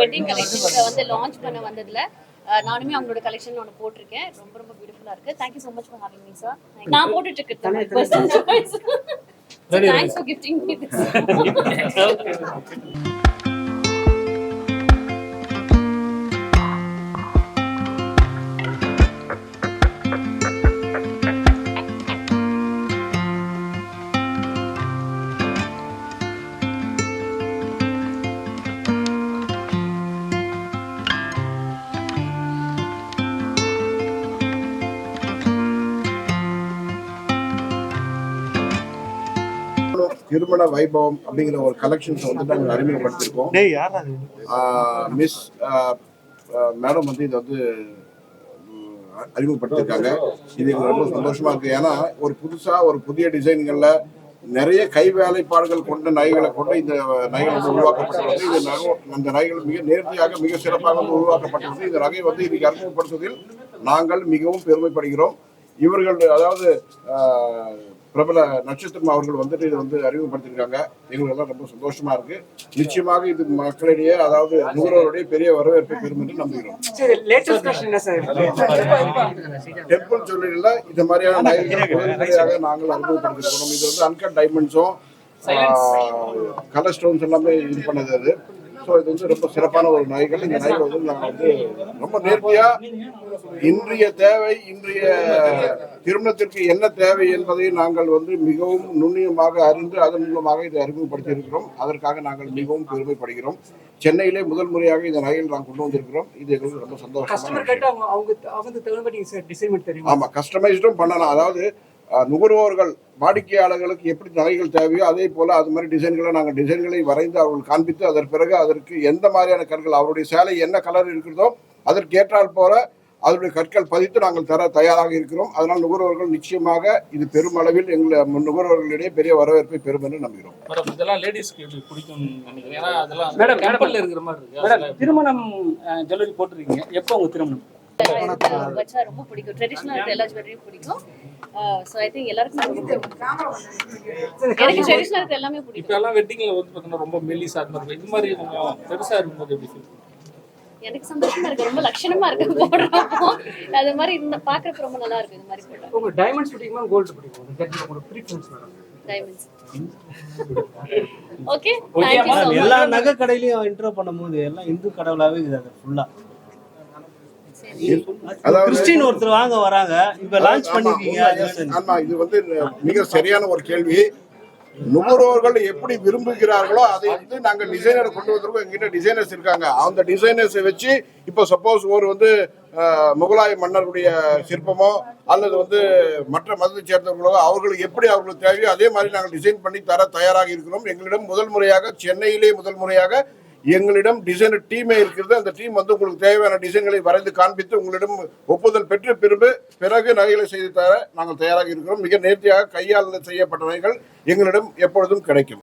Wedding கலெக்ஷன்ஸை வந்து launch பண்ண வந்ததுல நானுமே அவங்களோட கலெக்ஷன் ஒன்று போட்டிருக்கேன். ரொம்ப ரொம்ப பியூட்டிஃபுல்லா இருக்கு. Thank you so much for having me sir நான் போட்டுட்டு இருக்கிறது personal choice thanks for gifting me திருமண வைபவம் அப்படிங்கிற ஒரு கலெக்ஷன்ஸ் வந்து நாங்கள் அது? மிஸ் மேடம் வந்து இதை வந்து ம், அறிமுகப்படுத்தியிருக்காங்க. இது எங்களுக்கு ரொம்ப சந்தோஷமா இருக்கு. ஏன்னா ஒரு புதுசா ஒரு புதிய டிசைன்கள்ல நிறைய கை வேலைப்பாடுகள் கொண்ட நகைகளை கொண்டு இந்த நகைகள் வந்து உருவாக்கப்பட்டுள்ளது இந்த நகை அந்த நகைகள் மிக நேர்த்தியாக மிக சிறப்பாக உருவாக்கப்பட்டுள்ளது இந்த நகை வந்து இன்னைக்கு அறிமுகப்படுத்துவதில் நாங்கள் மிகவும் பெருமைப்படுகிறோம். இவர்கள் அதாவது பிரபல நட்சத்திரம் அவர்கள் வந்துட்டு இதை வந்து அறிமுகப்படுத்திருக்காங்க. எங்களுக்கு எல்லாம் ரொம்ப சந்தோஷமா இருக்கு. நிச்சயமாக இது மக்களிடையே அதாவது நுகர்வோருடைய பெரிய வரவேற்பை பெறும் என்று நம்புகிறோம். சரி லேட்டஸ்ட் கொஸ்டின் என்ன சார்? டெம்பிள் ஜுவல்லரியில இந்த மாதிரியான நகைகள் முதன்முறையாக நாங்கள் அறிமுகப்படுத்திருக்கிறோம். இது வந்து அன்கட் டைமண்ட்ஸும் கலர் ஸ்டோன்ஸ் எல்லாமே இது பண்ணது அது. ஸோ இது வந்து ரொம்ப சிறப்பான ஒரு நகைகள் இந்த நகைகள் வந்து நாங்கள் வந்து ரொம்ப நேர்த்தியா இன்றைய தேவை இன்றைய திருமணத்திற்கு என்ன தேவை என்பதை நாங்கள் வந்து மிகவும் நுண்ணியமாக அறிந்து அதன் மூலமாக இதை அறிமுகப்படுத்தி இருக்கிறோம் அதற்காக நாங்கள் மிகவும் பெருமைப்படுகிறோம். சென்னையிலே முதல் முறையாக இந்த நகைகள் நாங்கள் கொண்டு வந்திருக்கிறோம். இது எங்களுக்கு ரொம்ப சந்தோஷமான கஸ்டமர் விஷயம். கேட்டு அவங்க அவங்க அவங்க தகுந்தபடி சார் டிசைன் பண்ணி தெரியும்? ஆமா கஸ்டமைஸ்டும் பண்ணலாம். அதாவது நுகர்வோர்கள் வாடிக்கையாளர்களுக்கு எப்படி நகைகள் தேவையோ அதே போல அது மாதிரி டிசைன்களை நாங்கள் டிசைன்களை வரைந்து அவர்கள் காண்பித்து அதன் பிறகு அதற்கு எந்த மாதிரியான கற்கள் அவருடைய சேலை என்ன கலர் இருக்கிறதோ அதற்கு ஏற்றால் போல அதனுடைய கற்கள் பதித்து நாங்கள் தர தயாராக இருக்கிறோம். அதனால் நுகர்வோர்கள் நிச்சயமாக இது பெருமளவில் எங்கள் நுகர்வோர்களிடையே பெரிய வரவேற்பை பெறும் என்று நம்புகிறோம். மேடம் இதெல்லாம் லேடிஸ்க்கு எப்படி பிடிக்கும்னு நினைக்கிறேன் ஏன்னா அதெல்லாம் மேடம், டெம்பிள்ல இருக்கிற மாதிரி இருக்கு. மேடம் அதெல்லாம் திருமணம் ஜுவல்லரி போட்டிருக்கீங்க. எப்போ உங்க திருமணம்? வச்சா ரொம்ப பிடிக்கும். ட்ரெடிஷ்னல் எல்லா ஜுவல்லரியும் பிடிக்கும். ஸோ ஐ திங்க் எல்லாருக்கும் ரொம்ப பிடிக்கும். எனக்கு ட்ரெடிஷ்னல் இருக்கிற எல்லாமே இப்ப பிடிக்கும் எல்லாம் வெட்டிங்ல வந்து பாத்தீங்கன்னா ரொம்ப மெல்லிசா மாதிரி இது மாதிரி கொஞ்சம் பெருசா இருக்கும்போது எப்படி? எனக்கு சந்தோஷமா இருக்கு. ரொம்ப லட்சணமா இருக்கு போடுறப்போ. அது மாதிரி இந்த பாக்குறப்ப ரொம்ப நல்லா இருக்கு. இந்த மாதிரி போட்டா. உங்க டைமண்ட்ஸ் பிடிக்குமா. கோல்டு பிடிக்கும் உங்களோட ப்ரீஃபரன்ஸ் மேடம் டைமண்ட்ஸ் ஓகே எல்லா நகை கடையிலயும் இன்ட்ரோ பண்ணும்போது எல்லாம் இந்து கடவுளாவே இருக்குது அது ஃபுல்லா அதாவது- கிறிஸ்டின் ஒருத்தர் வாங்க வராங்க. இப்ப லான்ச் பண்ணிருக்கீங்க. ஆமா இது வந்து மிக சரியான ஒரு கேள்வி. நுகர்வோர்கள் எப்படி விரும்புகிறார்களோ அதை வந்து நாங்க டிசைனர் கொண்டு வந்திருக்கோம். எங்கிட்ட டிசைனர்ஸ் இருக்காங்க. அந்த டிசைனர்ஸை வச்சு இப்போ சப்போஸ் ஒரு வந்து முகலாய மன்னருடைய சிற்பமோ அல்லது வந்து மற்ற மதத்தை சேர்ந்தவர்களோ அவர்களுக்கு எப்படி அவர்களுக்கு தேவையோ அதே மாதிரி நாங்கள் டிசைன் பண்ணி தர தயாராக இருக்கிறோம். எங்களிடம் முதல் முறையாக சென்னையிலே முதல் முறையாக எங்களிடம் டிசைனர் டீமே இருக்கிறது. அந்த டீம் வந்து உங்களுக்கு தேவையான டிசைன்களை வரைந்து காண்பித்து உங்களிடம் ஒப்புதல் பெற்று பிறகு பிறகு நகைகளை செய்து தர நாங்கள் தயாராக இருக்கிறோம். மிக நேர்த்தியாக கையால் செய்யப்பட்ட நகைகள் எங்களிடம் எப்பொழுதும் கிடைக்கும்.